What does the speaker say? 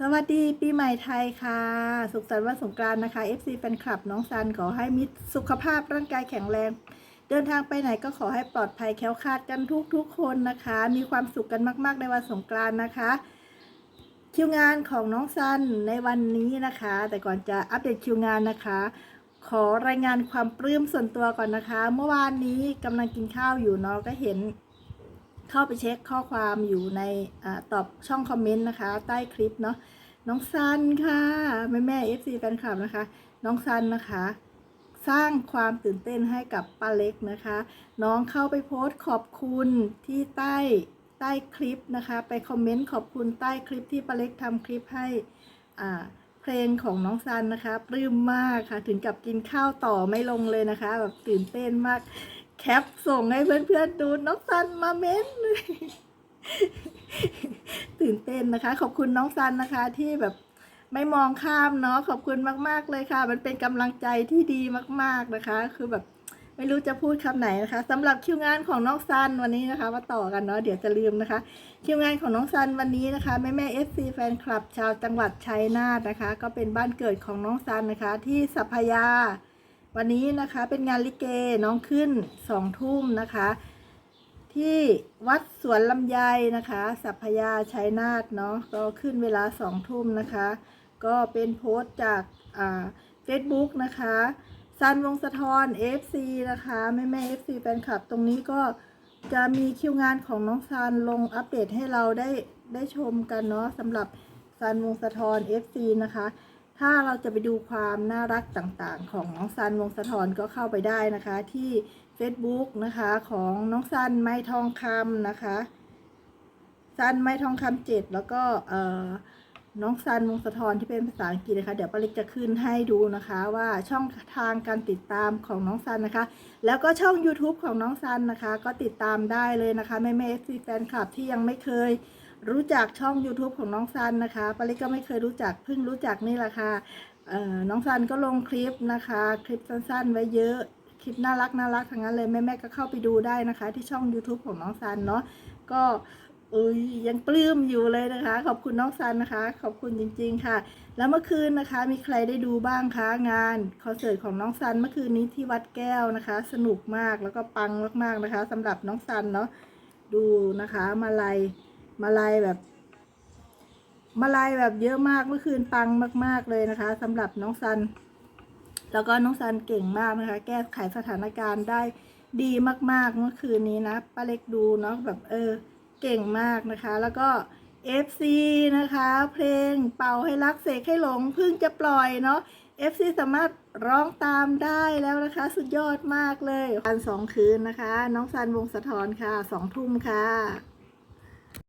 สวัสดีปีใหม่ไทยค่ะ สุขสันต์วันสงกรานต์นะคะ FC แฟนคลับน้องซันขอให้มีสุขภาพร่างกายแข็งแรง เดินทางไปไหนก็ขอให้ปลอดภัยแค้วคาดกันทุกทุกคนนะคะ มีความสุขกันมากๆในวันสงกรานต์นะคะ คิวงานของน้องซันในวันนี้นะคะ แต่ก่อนจะอัปเดตคิวงานนะคะ ขอรายงานความปลื้มส่วนตัวก่อนนะคะ เมื่อวานนี้กำลังกินข้าวอยู่เนาะก็เห็น เข้าไปเช็คข้อความอยู่ในอตอบช่องคอมเมนต์นะคะ ใต้คลิปเนาะน้องซันค่ะ แม่แม่เอฟซีแฟนคลับนะคะ น้องซันนะคะ สร้างความตื่นเต้นให้กับป้าเล็กนะคะ น้องเข้าไปโพสต์ขอบคุณที่ใต้ใต้คลิปนะคะ ไปคอมเมนต์ขอบคุณใต้คลิปที่ป้าเล็กทำคลิปให้อ่าเพลงของน้องซันนะคะปลื้มมากค่ะ ถึงกับกินข้าวต่อไม่ลงเลยนะคะ แบบตื่นเต้นมาก แคปส่งให้เพื่อนๆดูน้องซันมาเม้นตื่นเต้นนะคะ ขอบคุณน้องซันนะคะที่แบบไม่มองข้ามเนาะขอบคุณมาก ๆ เลยค่ะ มันเป็นกำลังใจที่ดีมาก ๆนะคะ คือแบบไม่รู้จะพูดคำไหนนะคะสำหรับคิวงานของน้องซันวันนี้นะคะมาต่อกันเนาะเดี๋ยวจะลืมนะคะ คิวงานของน้องซันวันนี้นะคะแม่แม่เอฟซีแฟนคลับชาวจังหวัดชัยนาทนะคะ ก็เป็นบ้านเกิดของน้องซันนะคะ ที่สัพพยา วันนี้นะคะเป็นงานลิเกน้องขึ้นสองทุ่มนะคะ ที่วัดสวนลำไยนะคะสัพพยาชัยนาทเนาะก็ขึ้นเวลาสองทุ่มนะคะ ก็เป็นโพสต์จากอ่าเฟซบุ๊กนะคะซันวงสะทอน FC นะคะแม่แม่ FC แฟนคลับตรงนี้ก็จะมีคิวงานของน้องซันลงอัปเดตให้เราได้ได้ชมกันเนาะสำหรับซันวงสะทอน FC นะคะ ถ้าเราจะไปดูความน่ารักต่างๆ ของน้องซันวงสะทอนก็เข้าไปได้นะคะที่ Facebook นะคะของน้องซันไม้ทองคำนะคะซันไม้ทองคำเจ็ดแล้วก็เอ่อน้องซันวงสะทอนที่เป็นภาษาอังกฤษนะคะ เดี๋ยวป้าเล็กจะขึ้นให้ดูนะคะว่าช่องทางการติดตามของน้องซันนะคะ แล้วก็ช่อง YouTube ของน้องซันนะคะ ก็ติดตามได้เลยนะคะแม่แม่เอฟซีแฟนคลับที่ยังไม่เคย รู้จักช่อง YouTube ของน้องซันนะคะปาลิกก็ไม่เคยรู้จักเพิ่งรู้จักนี่แหละค่ะเอ่อน้องซันก็ลงคลิปนะคะ คลิปสั้นๆ ไว้เยอะคลิปน่ารักน่ารักทั้งนั้นเลยแม่แม่ๆก็เข้าไปดูได้นะคะ ที่ช่อง YouTube ของน้องซันเนาะก็เอ้ยยังปลื้มอยู่เลยนะคะ ขอบคุณน้องซันนะคะ ขอบคุณจริง ๆ ค่ะ แล้วเมื่อคืนนะคะ มีใครได้ดูบ้างคะงานคอนเสิร์ตของน้องซันเมื่อคืนนี้ที่วัดแก้วนะคะ สนุกมากแล้วก็ปังมากๆนะคะสำหรับน้องซันเนาะดูนะคะมาลัย มาลัยแบบ มาลัยแบบเยอะมากเมื่อคืนปังมาก ๆเลยนะคะสำหรับน้องซัน แล้วก็น้องซันเก่งมากนะคะ แก้ไขสถานการณ์ได้ดีมาก ๆ เมื่อคืนนี้นะป้าเล็กดูเนาะแบบเออเก่งมากนะคะ แล้วก็ FC นะคะ เพลงเป่าให้รักเสกให้หลงเพิ่งจะปล่อยเนาะ FC สามารถร้องตามได้แล้วนะคะ สุดยอดมากเลยวันสองคืนนะคะ น้องซันวงสะทอนค่ะสองทุ่มค่ะ